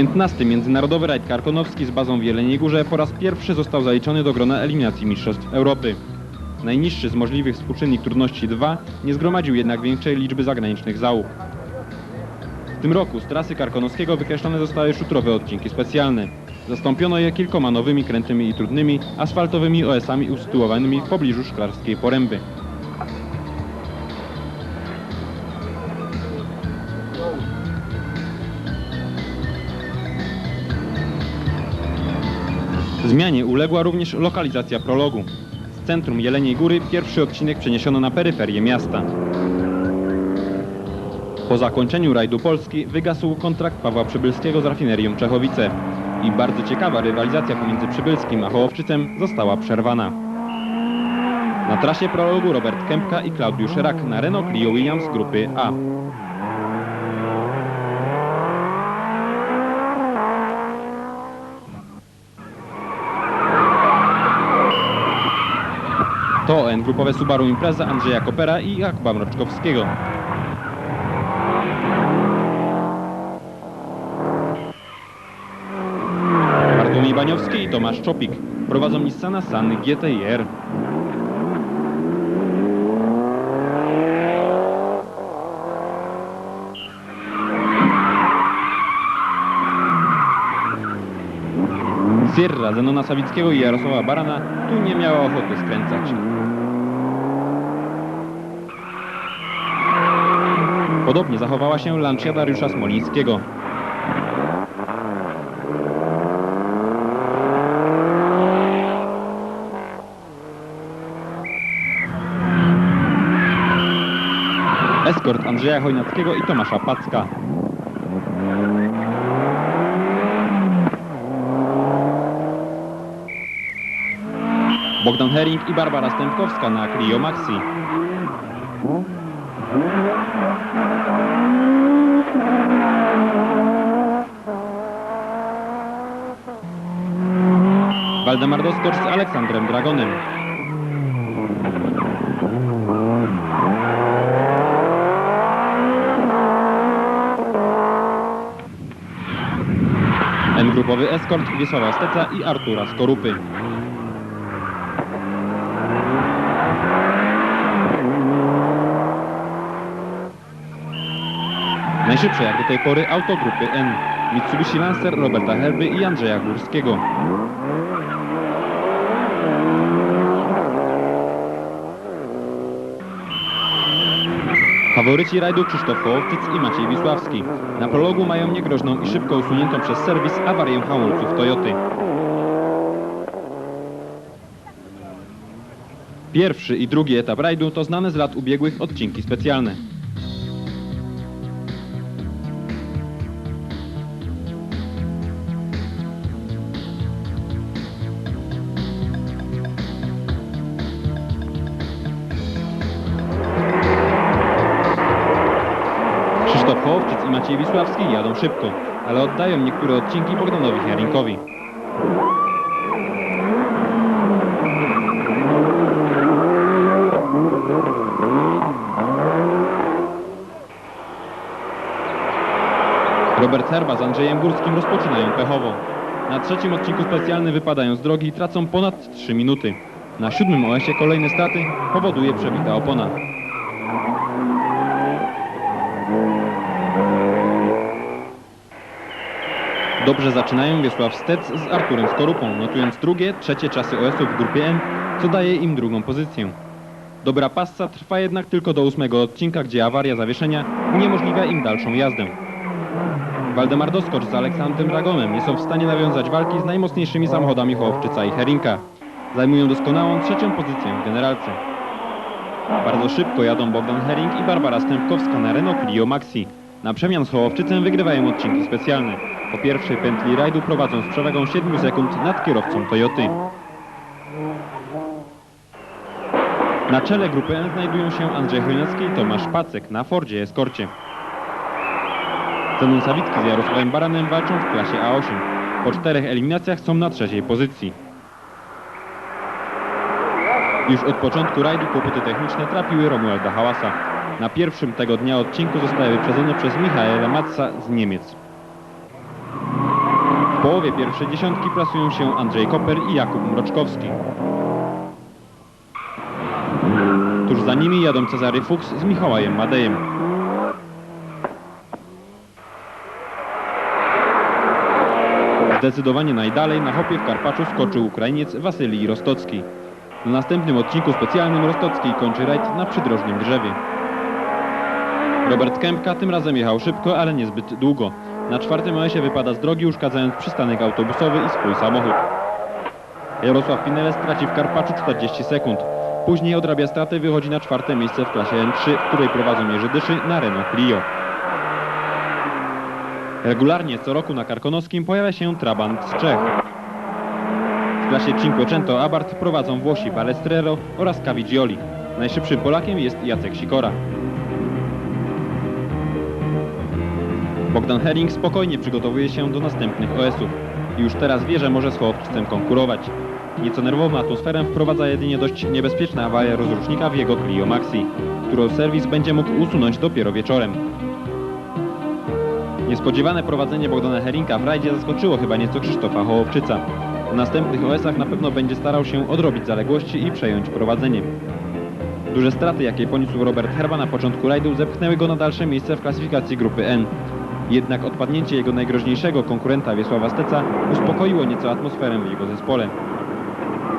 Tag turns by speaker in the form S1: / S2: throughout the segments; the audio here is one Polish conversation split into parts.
S1: 15. Międzynarodowy rajd karkonowski z bazą w Jeleniej Górze po raz pierwszy został zaliczony do grona eliminacji Mistrzostw Europy. Najniższy z możliwych współczynnik trudności 2 nie zgromadził jednak większej liczby zagranicznych załóg. W tym roku z trasy karkonoskiego wykreślone zostały szutrowe odcinki specjalne. Zastąpiono je kilkoma nowymi krętymi i trudnymi, asfaltowymi OS-ami usytuowanymi w pobliżu szklarskiej poręby. Zmianie uległa również lokalizacja prologu. Z centrum Jeleniej Góry pierwszy odcinek przeniesiono na peryferię miasta. Po zakończeniu rajdu Polski wygasł kontrakt Pawła Przybylskiego z rafinerią Czechowice i bardzo ciekawa rywalizacja pomiędzy Przybylskim a Hołowczycem została przerwana. Na trasie prologu Robert Kępka i Klaudiusz Rak na Renault Clio Williams grupy A. To ON grupowe Subaru Impreza Andrzeja Kopera i Jakuba Mroczkowskiego. Bartłomiej Baniowski i Tomasz Czopik prowadzą Nissana Sunny GTR. Sierra Zenona Sawickiego i Jarosława Barana tu nie miała ochoty skręcać. Podobnie zachowała się Lancia Dariusza Smolińskiego. Eskort Andrzeja Chojnackiego i Tomasza Packa. Bogdan Hering i Barbara Stępkowska na Clio Maxi. Waldemar Doskocz z Aleksandrem Dragonem. N-grupowy eskort Wiesława Steca i Artura Skorupy. Najszybsze jak do tej pory auto grupy N. Mitsubishi Lancer Roberta Herby i Andrzeja Górskiego. Faworyci rajdu Krzysztof Hołowczyc i Maciej Wisławski. Na prologu mają niegroźną i szybko usuniętą przez serwis awarię hamulców Toyoty. Pierwszy i drugi etap rajdu to znane z lat ubiegłych odcinki specjalne. Jadą szybko, ale oddają niektóre odcinki Bogdanowi Herinkowi. Robert Herba z Andrzejem Górskim rozpoczynają pechowo. Na trzecim odcinku specjalny wypadają z drogi i tracą ponad 3 minuty. Na siódmym OS-ie kolejne straty powoduje przebita opona. Dobrze zaczynają Wiesław Stec z Arturem Skorupą, notując drugie, trzecie czasy OS-ów w grupie M, co daje im drugą pozycję. Dobra passa trwa jednak tylko do ósmego odcinka, gdzie awaria zawieszenia uniemożliwia im dalszą jazdę. Waldemar Doskocz z Aleksandrem Dragonem nie są w stanie nawiązać walki z najmocniejszymi samochodami Hołowczyca i Herinka. Zajmują doskonałą trzecią pozycję w generalce. Bardzo szybko jadą Bogdan Hering i Barbara Stępkowska na Renault Clio Maxi. Na przemian z Hołowczycem wygrywają odcinki specjalne. Po pierwszej pętli rajdu prowadzą z przewagą 7 sekund nad kierowcą Toyoty. Na czele grupy N znajdują się Andrzej Chojnacki i Tomasz Pacek na Fordzie Eskorcie. Zenon Sawicki z Jarosławem Baranem walczą w klasie A8. Po czterech eliminacjach są na trzeciej pozycji. Już od początku rajdu kłopoty techniczne trapiły Romualda Hałasa. Na pierwszym tego dnia odcinku zostały wyprzedzone przez Michaela Matsa z Niemiec. W połowie pierwszej dziesiątki plasują się Andrzej Koper i Jakub Mroczkowski. Tuż za nimi jadą Cezary Fuchs z Mikołajem Madejem. Zdecydowanie najdalej na hopie w Karpaczu skoczył Ukrainiec Wasylij Rostocki. Na następnym odcinku specjalnym Rostocki kończy rajd na przydrożnym drzewie. Robert Kępka tym razem jechał szybko, ale niezbyt długo. Na czwartym OS-ie wypada z drogi, uszkadzając przystanek autobusowy i swój samochód. Jarosław Pineles traci w Karpaczu 40 sekund. Później odrabia straty, wychodzi na czwarte miejsce w klasie N3, w której prowadzą Jerzy Dyszy na Renault Clio. Regularnie co roku na Karkonoskim pojawia się Trabant z Czech. W klasie Cinquecento Abarth prowadzą Włosi Balestrero oraz Caviggioli. Najszybszym Polakiem jest Jacek Sikora. Bogdan Hering spokojnie przygotowuje się do następnych OS-ów. Już teraz wie, że może z Hołowczycem konkurować. Nieco nerwową atmosferę wprowadza jedynie dość niebezpieczna awaria rozrusznika w jego Clio Maxi, którą serwis będzie mógł usunąć dopiero wieczorem. Niespodziewane prowadzenie Bogdana Herinka w rajdzie zaskoczyło chyba nieco Krzysztofa Hołowczyca. W następnych OS-ach na pewno będzie starał się odrobić zaległości i przejąć prowadzenie. Duże straty, jakie poniósł Robert Herba na początku rajdu, zepchnęły go na dalsze miejsce w klasyfikacji grupy N. Jednak odpadnięcie jego najgroźniejszego konkurenta Wiesława Steca uspokoiło nieco atmosferę w jego zespole.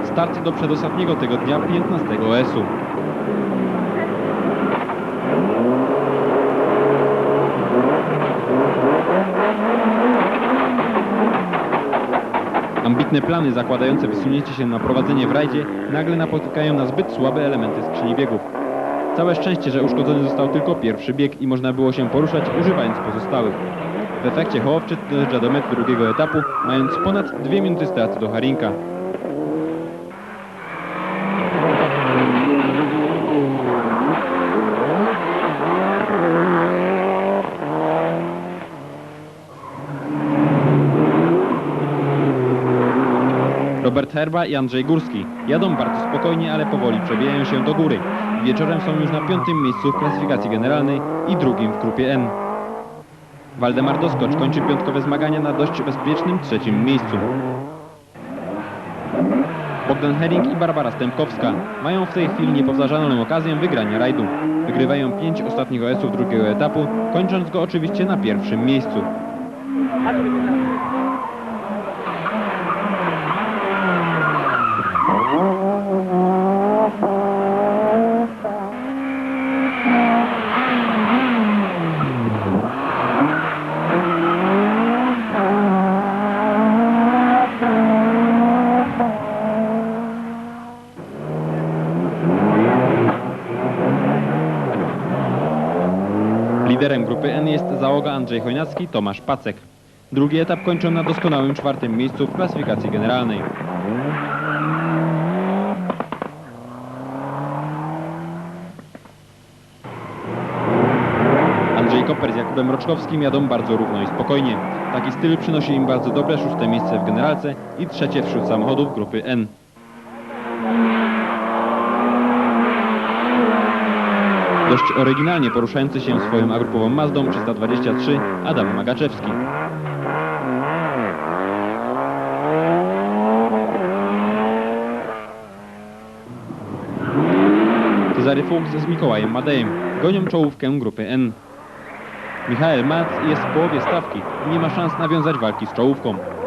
S1: Start do przedostatniego tego dnia 15 OS-u. Ambitne plany zakładające wysunięcie się na prowadzenie w rajdzie nagle napotykają na zbyt słabe elementy skrzyni biegów. Całe szczęście, że uszkodzony został tylko pierwszy bieg i można było się poruszać używając pozostałych. W efekcie Hołowczyk dojeżdża do mety drugiego etapu, mając ponad dwie minuty straty do Harinka. Robert Herba i Andrzej Górski jadą bardzo spokojnie, ale powoli przebijają się do góry. Wieczorem są już na piątym miejscu w klasyfikacji generalnej i drugim w grupie N. Waldemar Doskocz kończy piątkowe zmagania na dość bezpiecznym trzecim miejscu. Bogdan Hering i Barbara Stępkowska mają w tej chwili niepowtarzalną okazję wygrania rajdu. Wygrywają pięć ostatnich OS-ów drugiego etapu, kończąc go oczywiście na pierwszym miejscu. Liderem grupy N jest załoga Andrzej Chojnacki, Tomasz Pacek. Drugi etap kończą na doskonałym czwartym miejscu w klasyfikacji generalnej. Andrzej Koper z Jakubem Roczkowskim jadą bardzo równo i spokojnie. Taki styl przynosi im bardzo dobre szóste miejsce w generalce i trzecie wśród samochodów grupy N. Dość oryginalnie poruszający się swoją agrupową Mazdą 323 Adam Magaczewski. Cezary Fuchs z Mikołajem Madejem gonią czołówkę grupy N. Michael Mac jest w połowie stawki i nie ma szans nawiązać walki z czołówką.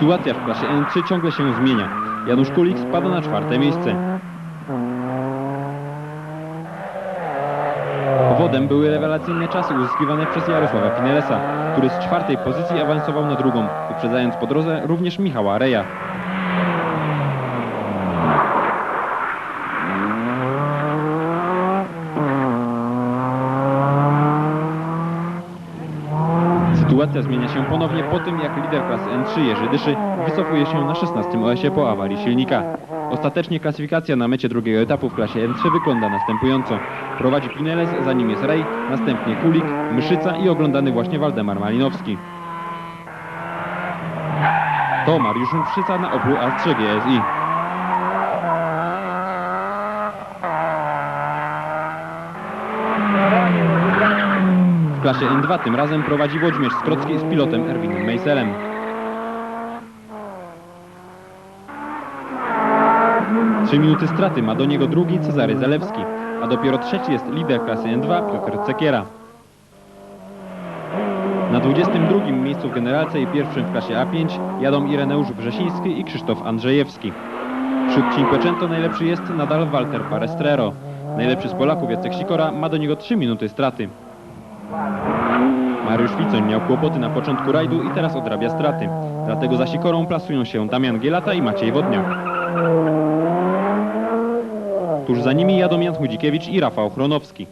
S1: Sytuacja w klasie N3 ciągle się zmienia. Janusz Kulik spada na czwarte miejsce. Powodem były rewelacyjne czasy uzyskiwane przez Jarosława Pinelesa, który z czwartej pozycji awansował na drugą, wyprzedzając po drodze również Michała Reja. Sytuacja zmienia się ponownie po tym, jak lider klasy N3 Jerzy Dyszy wycofuje się na 16 OS-ie po awarii silnika. Ostatecznie klasyfikacja na mecie drugiego etapu w klasie N3 wygląda następująco. Prowadzi Pineles, za nim jest Rej, następnie Kulik, Myszyca i oglądany właśnie Waldemar Malinowski. To Mariusz Myszyca na Oplu A3 GSI. W klasie N2 tym razem prowadzi Włodzimierz Skrocki z pilotem Erwinem Mejselem. Trzy minuty straty ma do niego drugi Cezary Zalewski, a dopiero trzeci jest lider klasy N2 Piotr Cekiera. Na 22 miejscu w generalce i pierwszym w klasie A5 jadą Ireneusz Wrzesiński i Krzysztof Andrzejewski. Wśród Cinquecento najlepszy jest nadal Walter Parestrero. Najlepszy z Polaków Jacek Sikora ma do niego 3 minuty straty. Mariusz Wicoń miał kłopoty na początku rajdu i teraz odrabia straty. Dlatego za Sikorą plasują się Damian Gielata i Maciej Wodniak. Tuż za nimi jadą Jan Chmudzikiewicz i Rafał Chronowski.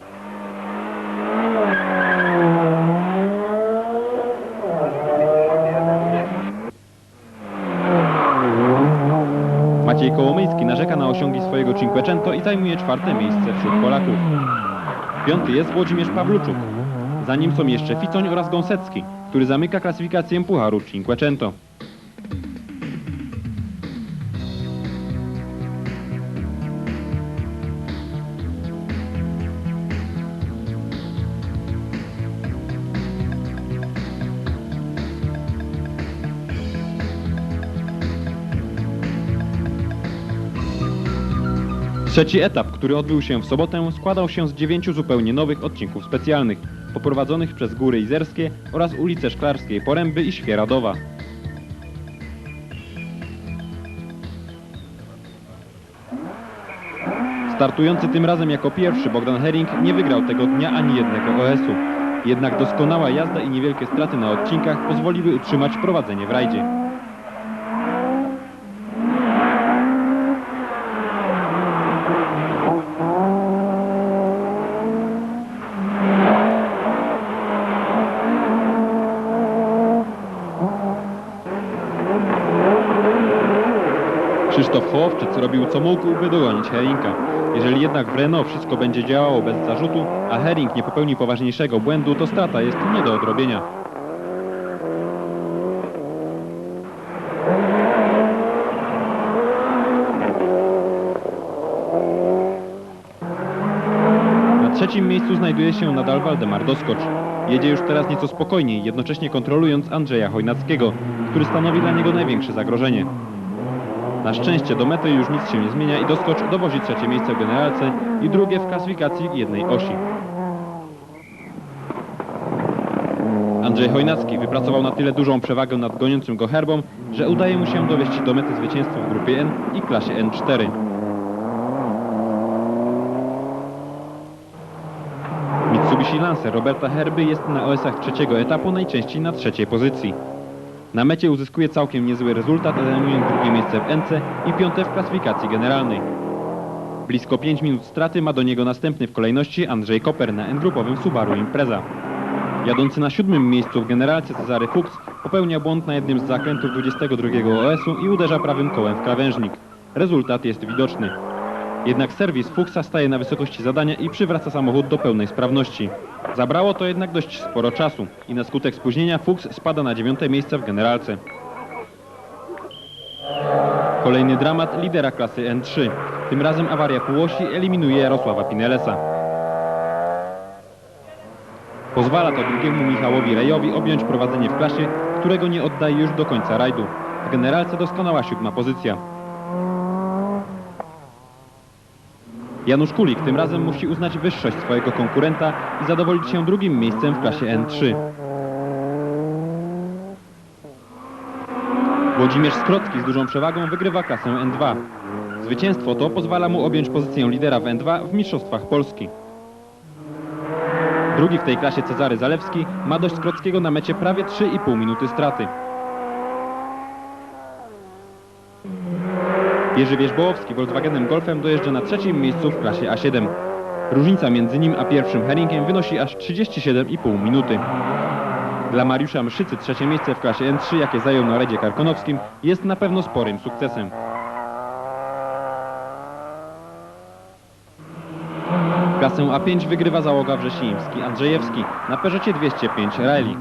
S1: Maciej Kołomyjski narzeka na osiągi swojego Cinquecento i zajmuje czwarte miejsce wśród Polaków. Piąty jest Włodzimierz Pawluczuk. Za nim są jeszcze Ficoń oraz Gąsecki, który zamyka klasyfikację Pucharu Cinquecento. Trzeci etap, który odbył się w sobotę, składał się z dziewięciu zupełnie nowych odcinków specjalnych, poprowadzonych przez Góry Izerskie oraz ulice Szklarskie, Poręby i Świeradowa. Startujący tym razem jako pierwszy Bogdan Hering nie wygrał tego dnia ani jednego OS-u. Jednak doskonała jazda i niewielkie straty na odcinkach pozwoliły utrzymać prowadzenie w rajdzie. Hołowczyc robił co mógł, by dogonić Herinka. Jeżeli jednak w Renault wszystko będzie działało bez zarzutu, a Hering nie popełni poważniejszego błędu, to strata jest nie do odrobienia. Na trzecim miejscu znajduje się nadal Waldemar Doskocz. Jedzie już teraz nieco spokojniej, jednocześnie kontrolując Andrzeja Chojnackiego, który stanowi dla niego największe zagrożenie. Na szczęście do mety już nic się nie zmienia i Doskocz dowozi trzecie miejsce w generalce i drugie w klasyfikacji jednej osi. Andrzej Chojnacki wypracował na tyle dużą przewagę nad goniącym go herbą, że udaje mu się dowieść do mety zwycięstwa w grupie N i klasie N4. Mitsubishi Lancer Roberta Herby jest na OS-ach trzeciego etapu najczęściej na trzeciej pozycji. Na mecie uzyskuje całkiem niezły rezultat, zajmując drugie miejsce w NC i piąte w klasyfikacji generalnej. Blisko 5 minut straty ma do niego następny w kolejności Andrzej Koper na N-grupowym Subaru Impreza. Jadący na siódmym miejscu w generalce Cezary Fuchs popełnia błąd na jednym z zakrętów 22 OS-u i uderza prawym kołem w krawężnik. Rezultat jest widoczny. Jednak serwis Fuchsa staje na wysokości zadania i przywraca samochód do pełnej sprawności. Zabrało to jednak dość sporo czasu i na skutek spóźnienia Fuchs spada na dziewiąte miejsce w generalce. Kolejny dramat lidera klasy N3. Tym razem awaria półosi eliminuje Jarosława Pinelesa. Pozwala to drugiemu Michałowi Rejowi objąć prowadzenie w klasie, którego nie oddaje już do końca rajdu. W generalce doskonała siódma pozycja. Janusz Kulik tym razem musi uznać wyższość swojego konkurenta i zadowolić się drugim miejscem w klasie N3. Włodzimierz Skrocki z dużą przewagą wygrywa klasę N2. Zwycięstwo to pozwala mu objąć pozycję lidera w N2 w Mistrzostwach Polski. Drugi w tej klasie Cezary Zalewski ma dość Skrockiego na mecie prawie 3,5 minuty straty. Jerzy Wierzbołowski Volkswagenem Golfem dojeżdża na trzecim miejscu w klasie A7. Różnica między nim a pierwszym Herringiem wynosi aż 37,5 minuty. Dla Mariusza Mszycy trzecie miejsce w klasie N3, jakie zajął na Redzie Karkonowskim, jest na pewno sporym sukcesem. Klasę A5 wygrywa załoga Wrzesiński Andrzejewski na Peugeotie 205 Rally.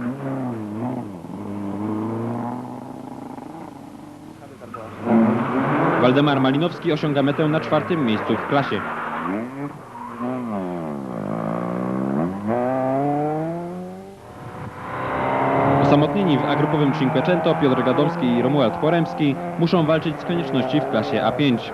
S1: Waldemar Malinowski osiąga metę na czwartym miejscu w klasie. Osamotnieni w agrupowym Cinquecento Piotr Gadowski i Romuald Poremski muszą walczyć z konieczności w klasie A5.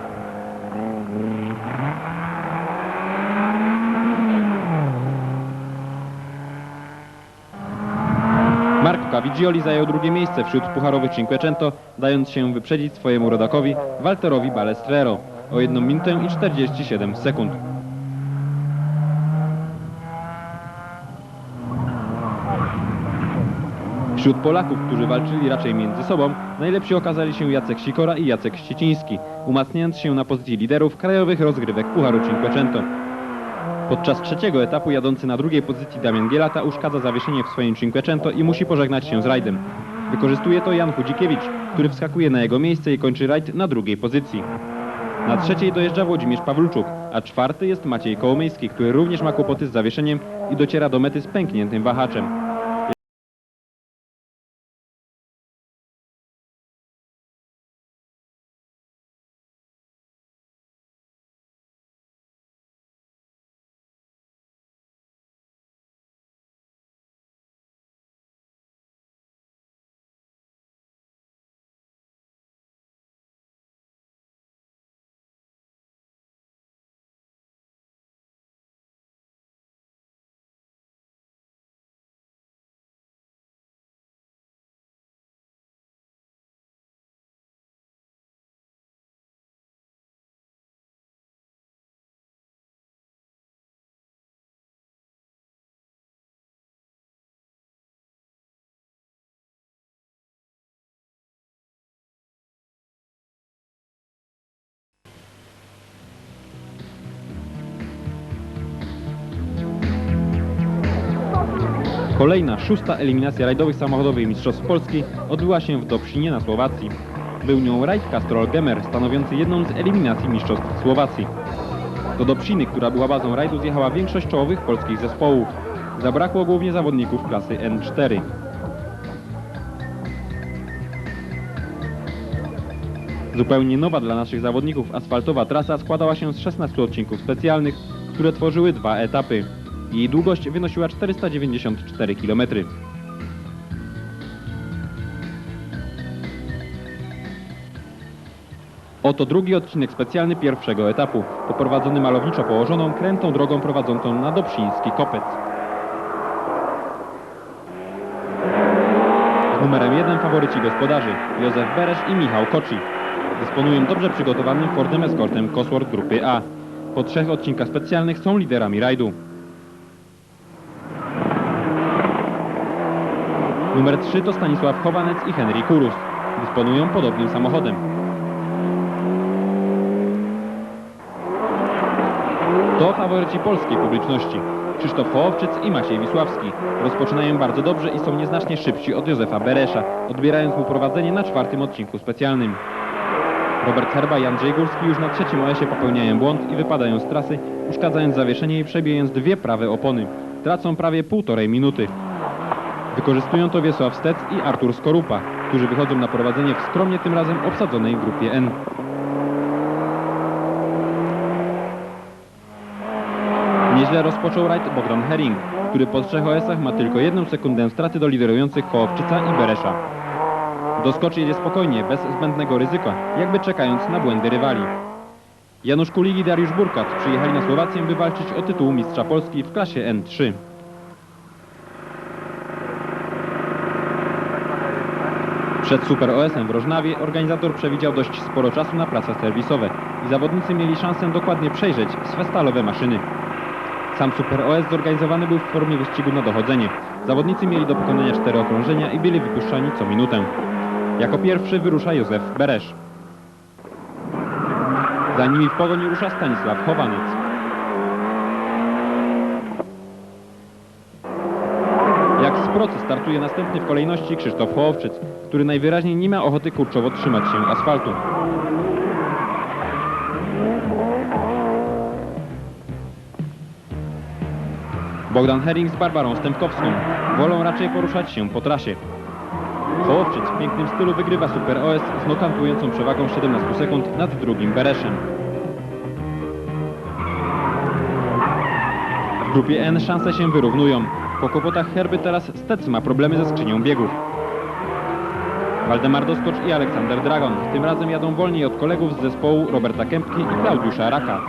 S1: Caviggioli zajął drugie miejsce wśród pucharowych Cinquecento, dając się wyprzedzić swojemu rodakowi Walterowi Balestrero o 1 minutę i 47 sekund. Wśród Polaków, którzy walczyli raczej między sobą, najlepsi okazali się Jacek Sikora i Jacek Ścieciński, umacniając się na pozycji liderów krajowych rozgrywek Pucharu Cinquecento. Podczas trzeciego etapu jadący na drugiej pozycji Damian Gielata uszkadza zawieszenie w swoim Cinquecento i musi pożegnać się z rajdem. Wykorzystuje to Jan Chudzikiewicz, który wskakuje na jego miejsce i kończy rajd na drugiej pozycji. Na trzeciej dojeżdża Włodzimierz Pawluczuk, a czwarty jest Maciej Kołomiejski, który również ma kłopoty z zawieszeniem i dociera do mety z pękniętym wahaczem. Kolejna, szósta eliminacja rajdowych samochodowych Mistrzostw Polski odbyła się w Dobšinie na Słowacji. Był nią rajd Castrol Gemer, stanowiący jedną z eliminacji Mistrzostw Słowacji. Do Dobšiny, która była bazą rajdu, zjechała większość czołowych polskich zespołów. Zabrakło głównie zawodników klasy N4. Zupełnie nowa dla naszych zawodników asfaltowa trasa składała się z 16 odcinków specjalnych, które tworzyły dwa etapy. Jej długość wynosiła 494 km. Oto drugi odcinek specjalny pierwszego etapu, poprowadzony malowniczo położoną krętą drogą prowadzącą na Dobszyński Kopec. Z numerem 1 faworyci gospodarzy Józef Beresz i Michał Koci. Dysponują dobrze przygotowanym Fordem Escortem Cosworth grupy A. Po trzech odcinkach specjalnych są liderami rajdu. Numer 3 to Stanisław Chowanec i Henry Kurus. Dysponują podobnym samochodem. To faworyci polskiej publiczności. Krzysztof Hołowczyc i Maciej Wisławski. Rozpoczynają bardzo dobrze i są nieznacznie szybsi od Józefa Beresza, odbierając mu prowadzenie na czwartym odcinku specjalnym. Robert Herba i Andrzej Górski już na trzecim OS-ie popełniają błąd i wypadają z trasy, uszkadzając zawieszenie i przebijając dwie prawe opony. Tracą prawie półtorej minuty. Wykorzystują to Wiesław Stec i Artur Skorupa, którzy wychodzą na prowadzenie w skromnie tym razem obsadzonej grupie N. Nieźle rozpoczął rajd Bogdan Herring, który po trzech OS-ach ma tylko jedną sekundę straty do liderujących Hołowczyca i Beresza. Doskoczy jedzie spokojnie, bez zbędnego ryzyka, jakby czekając na błędy rywali. Janusz Kulig i Dariusz Burkat przyjechali na Słowację, by walczyć o tytuł mistrza Polski w klasie N3. Przed Super OS-em w Rożnawie organizator przewidział dość sporo czasu na prace serwisowe i zawodnicy mieli szansę dokładnie przejrzeć swe stalowe maszyny. Sam Super OS zorganizowany był w formie wyścigu na dochodzenie. Zawodnicy mieli do pokonania cztery okrążenia i byli wypuszczani co minutę. Jako pierwszy wyrusza Józef Beresz. Za nimi w pogoni rusza Stanisław Chowanec. Jak z procy startuje następny w kolejności Krzysztof Hołowczyc, który najwyraźniej nie ma ochoty kurczowo trzymać się asfaltu. Bogdan Herring z Barbarą Stępkowską wolą raczej poruszać się po trasie. Hołowczyc w pięknym stylu wygrywa Super OS z nokautującą przewagą 17 sekund nad drugim Bereszem. W grupie N szanse się wyrównują. Po kłopotach Herby teraz Stec ma problemy ze skrzynią biegów. Waldemar Doskocz i Aleksander Dragon. Tym razem jadą wolniej od kolegów z zespołu Roberta Kępki i Klaudiusza Raka.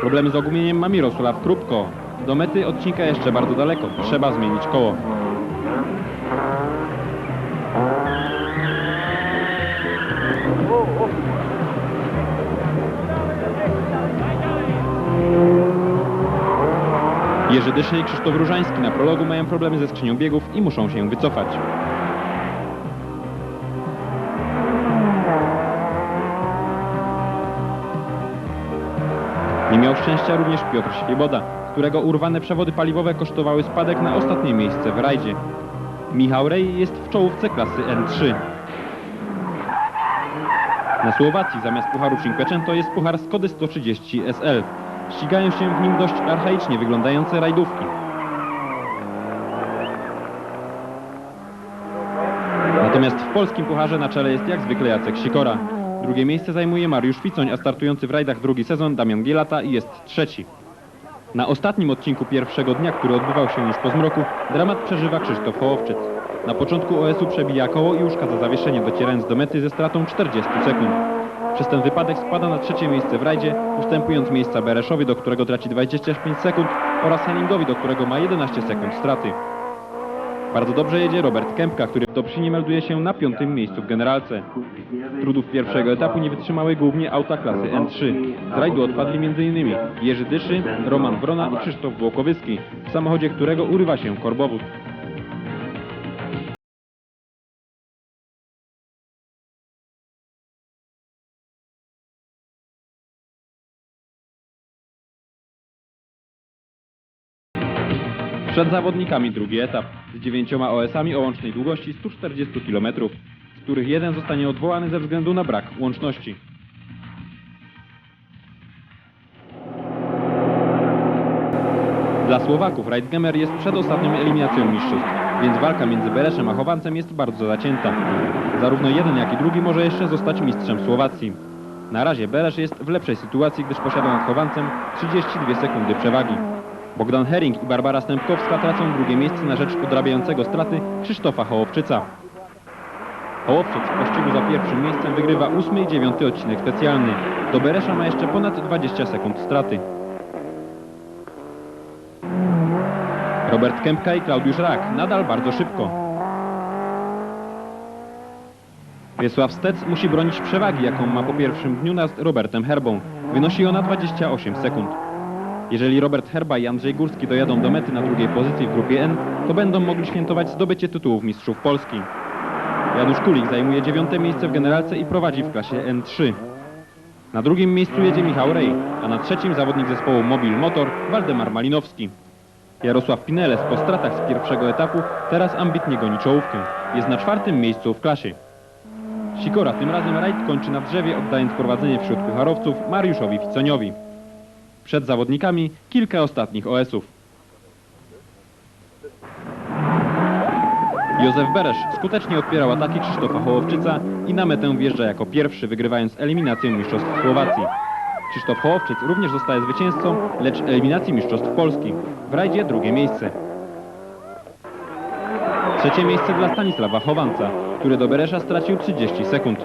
S1: Problemy z ogumieniem ma Mirosław Krupko. Do mety odcinka jeszcze bardzo daleko. Trzeba zmienić koło. Jerzy i Krzysztof Różański na prologu mają problemy ze skrzynią biegów i muszą się wycofać. Nie miał szczęścia również Piotr Świeboda, którego urwane przewody paliwowe kosztowały spadek na ostatnie miejsce w rajdzie. Michał Rej jest w czołówce klasy N3. Na Słowacji zamiast pucharu Cinquecento jest puchar Skody 130 SL. Ścigają się w nim dość archaicznie wyglądające rajdówki. Natomiast w polskim pucharze na czele jest jak zwykle Jacek Sikora. Drugie miejsce zajmuje Mariusz Ficoń, a startujący w rajdach drugi sezon Damian Gielata i jest trzeci. Na ostatnim odcinku pierwszego dnia, który odbywał się już po zmroku, dramat przeżywa Krzysztof Hołowczyc. Na początku OS-u przebija koło i uszkadza zawieszenie, docierając do mety ze stratą 40 sekund. Przez ten wypadek spada na trzecie miejsce w rajdzie, ustępując miejsca Bereszowi, do którego traci 25 sekund oraz Henningowi, do którego ma 11 sekund straty. Bardzo dobrze jedzie Robert Kępka, który w Dobszynie melduje się na piątym miejscu w generalce. Trudów pierwszego etapu nie wytrzymały głównie auta klasy N3. Z rajdu odpadli m.in. Jerzy Dyszy, Roman Wrona i Krzysztof Włokowyski, w samochodzie którego urywa się korbowód. Przed zawodnikami drugi etap z dziewięcioma OS-ami o łącznej długości 140 km, z których jeden zostanie odwołany ze względu na brak łączności. Dla Słowaków Reitgemer jest przedostatnią eliminacją mistrzostw, więc walka między Bereszem a Chowancem jest bardzo zacięta. Zarówno jeden, jak i drugi może jeszcze zostać mistrzem Słowacji. Na razie Beresz jest w lepszej sytuacji, gdyż posiada nad Chowancem 32 sekundy przewagi. Bogdan Hering i Barbara Stępkowska tracą drugie miejsce na rzecz odrabiającego straty Krzysztofa Hołowczyca. Hołowczyc w pościgu za pierwszym miejscem wygrywa ósmy i dziewiąty odcinek specjalny. Do Beresza ma jeszcze ponad 20 sekund straty. Robert Kępka i Klaudiusz Rak nadal bardzo szybko. Wiesław Stec musi bronić przewagi, jaką ma po pierwszym dniu nad Robertem Herbą. Wynosi ona 28 sekund. Jeżeli Robert Herba i Andrzej Górski dojadą do mety na drugiej pozycji w grupie N, to będą mogli świętować zdobycie tytułów mistrzów Polski. Janusz Kulik zajmuje dziewiąte miejsce w generalce i prowadzi w klasie N3. Na drugim miejscu jedzie Michał Rej, a na trzecim zawodnik zespołu Mobil Motor Waldemar Malinowski. Jarosław Pineles po stratach z pierwszego etapu teraz ambitnie goni czołówkę. Jest na czwartym miejscu w klasie. Sikora tym razem rajd kończy na drzewie, oddając prowadzenie wśród pucharowców Mariuszowi Ficoniowi. Przed zawodnikami kilka ostatnich OS-ów. Józef Beresz skutecznie odpierał ataki Krzysztofa Hołowczyca i na metę wjeżdża jako pierwszy, wygrywając eliminację Mistrzostw Słowacji. Krzysztof Hołowczyc również zostaje zwycięzcą, lecz eliminacji Mistrzostw Polski. W rajdzie drugie miejsce. Trzecie miejsce dla Stanisława Chowanca, który do Beresza stracił 30 sekund.